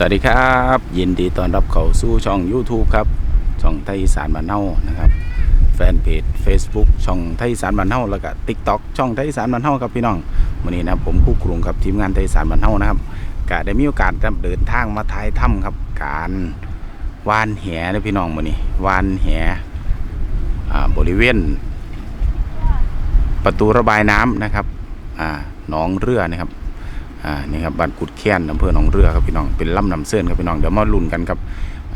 สวัสดีครับ ยินดีต้อนรับเข้าสู่ช่อง YouTube ครับ ช่องไทยสารบ้านเฮานะครับ แฟนเพจ Facebook ช่องไทยสารบ้านเฮาแล้วก็ TikTok ช่องไทยสารบ้านเฮาครับพี่น้องวันนี้นะผมคู่กรุงกับทีมงานไทยสารบ้านเฮานะครับก็ได้มีโอกาสเดินทางมาถ่ายถ้ำครับ การวานแหนะพี่น้องวันนี้วานแหบริเวณ ประตูระบายน้ำนะครับหนองเรือนะครับ อ่านี่ครับบ้านกุดแค้นอำเภอหนองเรือครับพี่น้องเป็นลำน้ำเส้นครับพี่น้องเดี๋ยวมาลุ้นกันครับ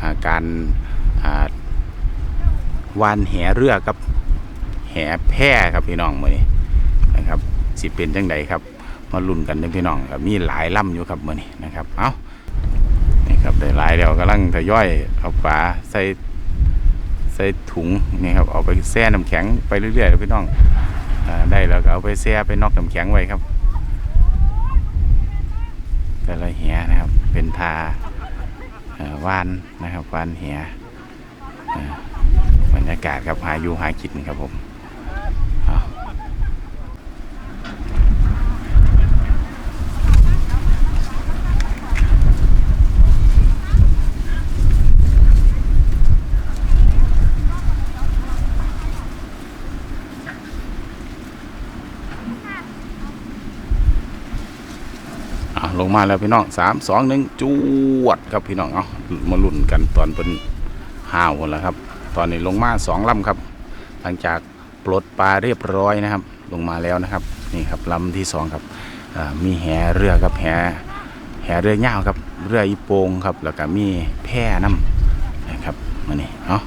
าการอ่าวานแหเรือกับแหแพร่ครับพี่น้องมือนี้นะครับสิเป็นจังใดครับ มาลุ้นกันนะพี่น้องครับมีหลายลำอยู่ครับมือนี้นะครับเอ้านี่ครับได้หลายแล้วกำลังทยอยเอาปลาใส่ใส่ถุงนี่ครับเอาไปแช่น้ำแข็งไปเรื่อยๆครับพี่น้องอได้แล้วก็เอาไปแช่ไปนอกน้ำแข็งไว้ครับ แต่ละเหียนะครับ เป็นทาเอ่อวานนะครับวานเหียบรรยากาศครับหาอยู่หากินครับผมเอาเอาลง มาแล้วพี่น้องสามสองหนึ่งจวดครับพี่น้องเอามาลุ้นกันตอนเป็นห้าวคนแล้วครับ ตอนนี้ลงมาสองลำครับ หลังจากปลดปลาเรียบร้อยนะครับ ลงมาแล้วนะครับนี่ครับลำที่สองครับมีแหเรือครับแหแหเรือยาครับเรืออีโปงครับ แล้วก็มีแพน้ำนะครับมานี่เอา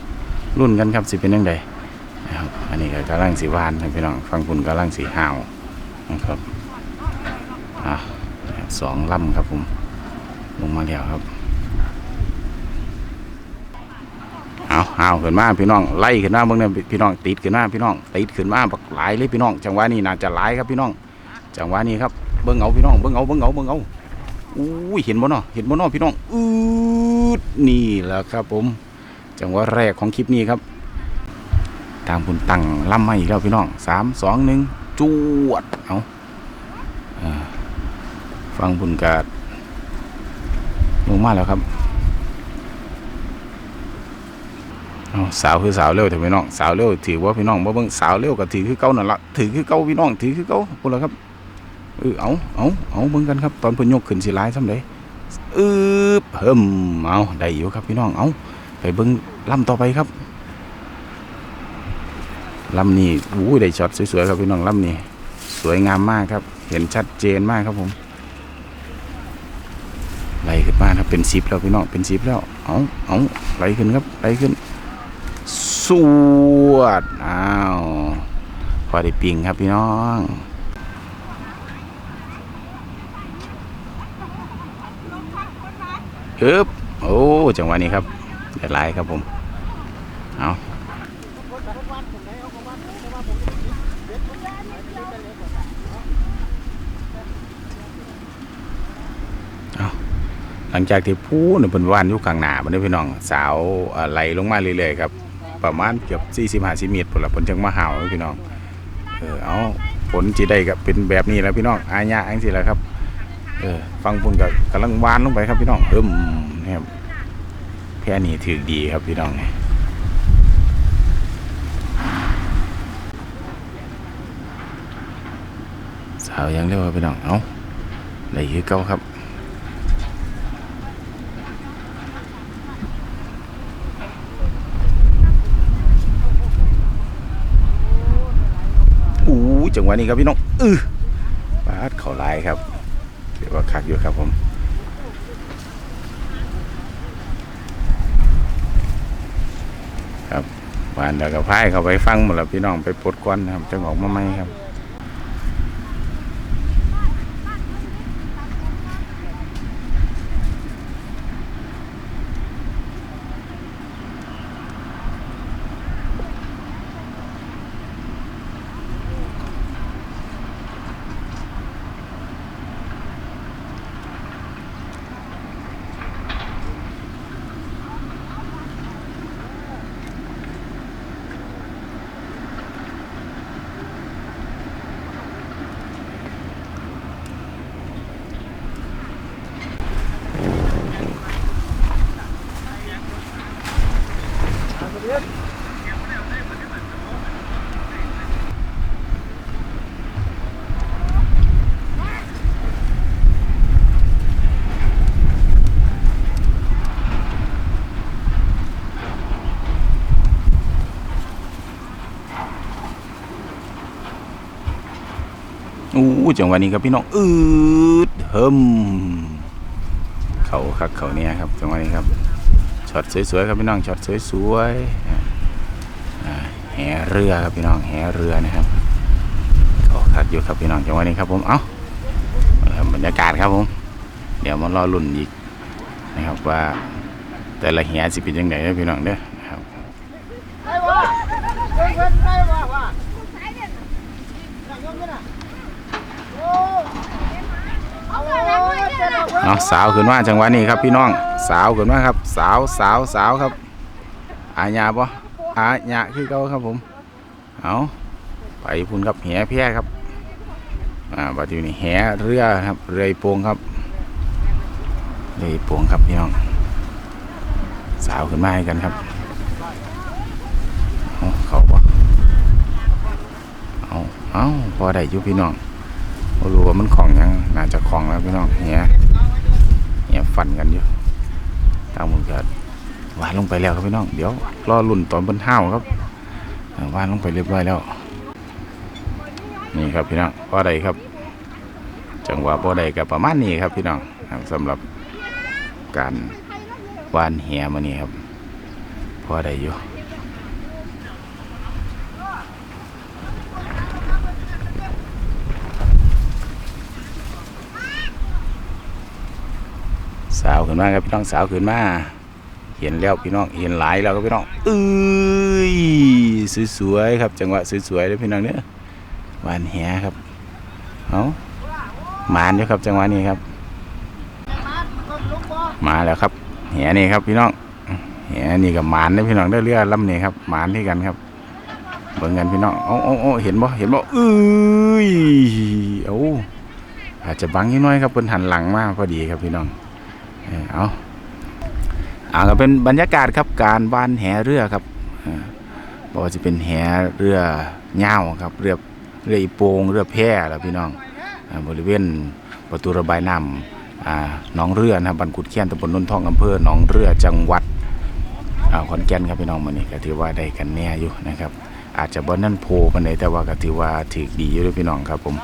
รุ่นกันครับสิเป็นยังไงนะครับอันนี้ก็กำลังสีวานครับพี่น้องฟังคุณกำลังสีห้าวนะครับอะ สองลำครับผม ลงมาแล้วครับ เอาเอาขึ้นมาพี่น้องไล่ขึ้นมาเบิ่งเนี่ยพี่น้องติดขึ้นมาพี่น้องติดขึ้นมาบักหลายเลยพี่น้อง จังหวะนี้น่าจะหลายครับพี่น้อง จังหวะนี้ครับเบิ่งเอาพี่น้องเบิ่งเอาเบิ่งเอาเบิ่งเอาอุ้ยเห็นบ่เนาะเห็นบ่เนาะพี่น้องอืดนี่แหละครับผม จังหวะแรกของคลิปนี้ครับตามคุณตั้งล่ำมาอีกแล้วพี่น้องสามสองหนึ่งจวดเอา ฟังบุญกาดลงมาแล้วครับเอาสาวคือสาวเร็วแต่พี่น้องสาวเร็วถือว่าพี่น้องบ่เบิ่งสาวเร็วก็ถือคือเก่านั่นละถือคือเก่าพี่น้องถือคือเก่าพุ่นละครับเออเอาเอาเอาเบิ่งกันครับ ตอนเพิ่นยกขึ้นสิหลายซำใดอึบเฮิมเอาได้อยู่ครับพี่น้องเอาไปเบิ่งลำต่อไปครับลำนี้อู้ยได้ช็อตสวยๆครับพี่น้องลำนี้สวยงามมากครับ เห็นชัดเจนมากครับผมไล่ขึ้นมาครับ เป็นซิบแล้วพี่น้องเป็นซิบแล้วเอาเอาไล่ขึ้นครับไล่ขึ้น สวดอ้าวพอได้ปิงครับพี่น้องอึบโอ้จังหวะนี้ครับเดี๋ยวไล่ครับผมเอาเอา ลังจากที่พูนเป็นว่านอยู่กลางหนามันได้พี่น้องสาวไหลลงมาเรื่อยๆครับประมาณเกือบ40 50เมตรผลละผลจังมาหาวพี่น้องเออเอาผลจีได้กับเป็นแบบนี้แล้วพี่น้องอาญาอังสิแหละครับเออฟังพุ่นกับกำลังวานลงไปครับพี่น้องเอิ่มนี่ครับแค่นี้ถือดีครับพี่น้องนี่สาวยังเรียกว่าพี่น้องเอาไหลคือเก่าครับ อู้ จังหวะนี้ครับพี่น้องอือปาดเขาลายครับเดี๋ยวว่าคักอยู่ครับผมครับหวานเดี๋ยวก็พายเข้าไปฟังหมดแล้วพี่น้องไปปลดก้อนนะครับจะออกมาไหมครับ อู้จังหวะนี้ครับพี่น้องอืดเฮิมเขาคักเขาเนี่ยครับจังหวะนี้ครับช็อตสวยๆครับพี่น้องช็อตสวยๆแห่เรือครับพี่น้องแห่เรือนะครับเขาคักอยู่ครับพี่น้องจังหวะนี้ครับผมเอ้าเอาบรรยากาศครับผมเดี๋ยวมารอลุ่นอีกนะครับว่าแต่ละแห่สิเป็นยังไงเด้อพี่น้องเด้อนะครับได้บ่เพิ่นเพิ่นได้บ่ว่าโอ้ เนาะสาวขึ้นมาจังหวะนี้ครับพี่น้องสาวขึ้นมาครับ สาวสาวสาวครับ อาญาปะอาญาคือเก่าครับผม เอาไปพุ่นครับแหแพร่ครับอ่าบัดอยู่นี่แหเรือครับเรือโปงครับเรือโปงครับพี่น้อง สาวขึ้นมาให้กันครับเขาปะเอาเอาพอได้ยู่พี่น้อง บ่รู้ว่ามันของยังน่าจะของแล้วพี่น้องแหแหฟันกันอยู่ตามมือเกิดวานลงไปแล้วครับพี่น้องเดี๋ยวรอลุ่นตอนบนห้าวครับวานลงไปเรียบร้อยแล้ว นี่ครับพี่น้องพอใดครับ จังหวะพอใดกับประมาณนี้ครับพี่น้องครับสำหรับการวานแหมานี่ครับพอใดอยู่าวขึ้นมาครับพี่น้องสาวขึ้นมาเห็นแล้วพี่น้องเห็นหลายแล้วครับพี่น้องเอ้ยสวยๆครับ จังหวะสวยๆเลยพี่น้องเนี่ยหวานแหครับเอาหมานอยู่ครับ จังหวะนี้ครับ มาแล้วครับแหนี่ครับพี่น้องแหนี่กับหมานนะพี่น้องได้เรือลำนี่ครับหมานที่กันครับเบิ่งกันพี่น้องโอ้โอ้เห็นบ่เห็นบ่เอ้ยโอ้อาจจะบังนิดหน้อยครับเป็นหันหลังมาพอดีครับพี่น้อง เออเอาอ่าก็เป็นบรรยากาศครับการว่านแหเรือครับอ่าบอกว่าจะเป็นแหเรือเง่าครับเรือเรืออีโปงเรือแพแล้วพี่น้องอ่าบริเวณประตูระบายน้ำอ่าหนองเรือนะครับบันกุดเคียนตำบลนนทองอำเภอหนองเรือจังหวัดอ่าขอนแก่นครับพี่น้องมื้อนี้ก็ถือว่าได้กันแน่อยู่นะครับ อาจจะบ่นั่นโพปานใดแต่ว่าก็ถือว่าถือดีอยู่เด้วยพี่น้องครับผม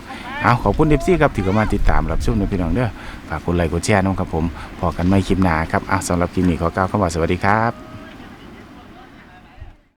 เอาขอบคุณเดฟซี่ครับที่เข้ามาติดตามรับชมนะพี่น้องเด้อฝากกดไลค์กดแชร์น้องครับผมพอกันไม่คลิปหนาครับอะสำหรับคลิปนี้ขอกล่าวคำว่าสวัสดีครับ